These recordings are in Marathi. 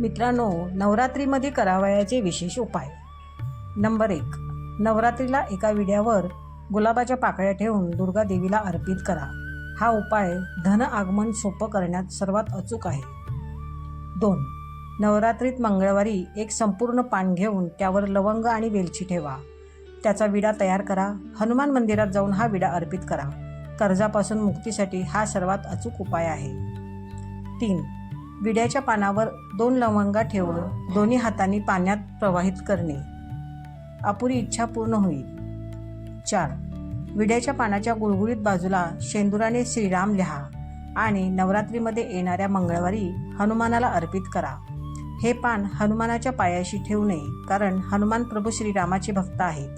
मित्रांनो नवरात्रीमध्ये करावयाचे विशेष उपाय. नंबर एक नवरात्रीला एका विड्यावर गुलाबाच्या पाकळ्या ठेवून दुर्गा देवीला अर्पित करा. हा उपाय धन आगमन सोपं करण्यात सर्वात अचूक आहे. दोन नवरात्रीत मंगळवारी एक संपूर्ण पान घेऊन त्यावर लवंग आणि वेलची ठेवा. त्याचा विडा तयार करा. हनुमान मंदिरात जाऊन हा विडा अर्पित करा. कर्जापासून मुक्तीसाठी हा सर्वात अचूक उपाय आहे. तीन विड्याच्या पानावर दोन लवंगा ठेवून दोन्ही हातांनी पाण्यात प्रवाहित करणे. अपुरी इच्छा पूर्ण होईल. चार. विड्याच्या पानाच्या गुळगुळीत बाजूला शेंदुराने श्रीराम लिहा आणि नवरात्रीमध्ये येणाऱ्या मंगळवारी हनुमानाला अर्पित करा. हे पान हनुमानाच्या पायाशी ठेवू नये कारण हनुमान प्रभू श्रीरामाचे भक्त आहेत.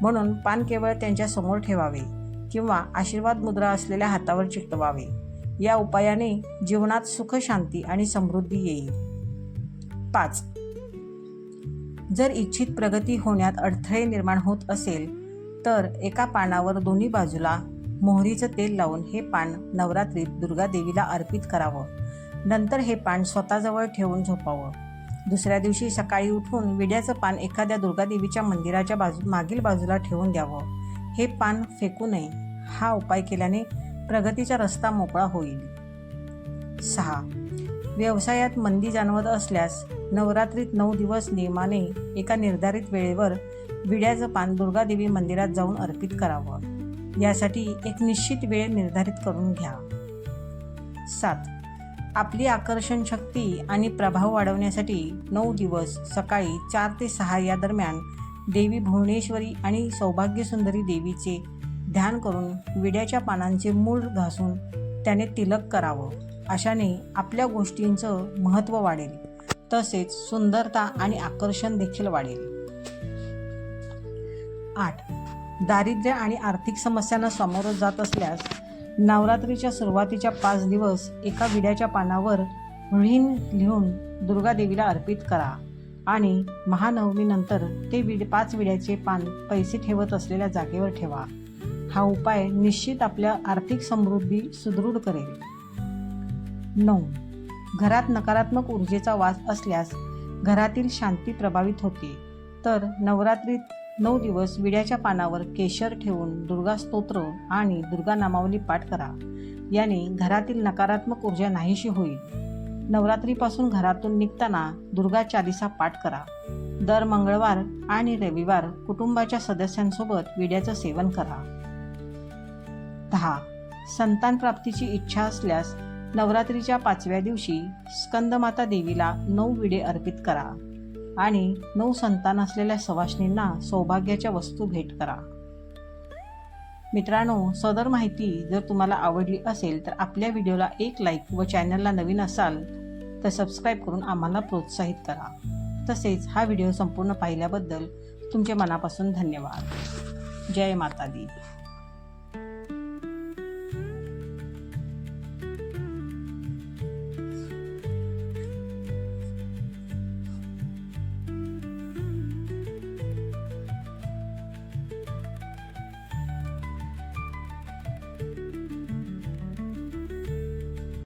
म्हणून पान केवळ त्यांच्यासमोर ठेवावे किंवा आशीर्वाद मुद्रा असलेल्या हातावर चिकटवावे या उपायाने जीवनात सुख शांती आणि समृद्धी येईल. पाच. जर इच्छित प्रगती होण्यात अडथळे निर्माण होत असेल तर एका पानावर दोन्ही बाजूला मोहरीचं तेल लावून हे पान नवरात्रीत दुर्गा देवीला अर्पित करावं. नंतर हे पान स्वतःजवळ ठेवून झोपावं. दुसऱ्या दिवशी सकाळी उठून विड्याचं पान एखाद्या दुर्गादेवीच्या मंदिराच्या बाजू मागील बाजूला ठेवून द्यावं. हे पान फेकू नये. हा उपाय केल्याने प्रगतीचा रस्ता मोकळा होईल. सहा. व्यवसायात मंदी जाणवत असल्यास नवरात्रीत नऊ दिवस नियमाने एका निर्धारित वेळेवर विड्याचं पान दुर्गादेवी मंदिरात जाऊन अर्पित करावं. यासाठी एक निश्चित वेळ निर्धारित करून घ्या. सात. आपली आकर्षण शक्ती आणि प्रभाव वाढवण्यासाठी नऊ दिवस सकाळी चार ते सहा या दरम्यान देवी भुवनेश्वरी आणि सौभाग्यसुंदरी देवीचे ध्यान करून विड्याच्या पानांचे मूळ घासून त्याने तिलक करावं. अशाने आपल्या गोष्टींचं महत्त्व वाढेल. तसेच सुंदरता आणि आकर्षण देखील वाढेल. आठ. दारिद्र्य आणि आर्थिक समस्यांना सामोरं जात असल्यास नवरात्रीच्या सुरुवातीच्या पाच दिवस एका विड्याच्या पानावर ऋण लिहून दुर्गादेवीला अर्पित करा आणि महानवमीनंतर ते विड पाच विड्याचे पान पैसे ठेवत असलेल्या जागेवर ठेवा. हा उपाय निश्चित आपल्या आर्थिक समृद्धी सुदृढ करेल. नऊ. घरात नकारात्मक ऊर्जेचा वास असल्यास घरातील शांती प्रभावित होते. तर नवरात्रीत नऊ दिवस विड्याच्या पानावर केशर ठेवून दुर्गा स्तोत्र आणि दुर्गा नामावली पाठ करा. याने घरातील नकारात्मक ऊर्जा नाहीशी होईल. नवरात्रीपासून घरातून निघताना दुर्गा चालिसा पाठ करा. दर मंगळवार आणि रविवार कुटुंबाच्या सदस्यांसोबत विड्याचं सेवन करा. दहा संतान प्राप्तीची इच्छा असल्यास नवरात्रीच्या पाचव्या दिवशी स्कंदमाता देवीला नऊ विडे अर्पित करा आणि नऊ संतान असलेल्या सवासणींना सौभाग्याच्या वस्तू भेट करा. मित्रांनो सदर माहिती जर तुम्हाला आवडली असेल तर आपल्या व्हिडिओला एक लाईक व चॅनलला नवीन असाल तर सबस्क्राईब करून आम्हाला प्रोत्साहित करा. तसेच हा व्हिडिओ संपूर्ण पाहिल्याबद्दल तुमचे मनापासून धन्यवाद. जय माता दी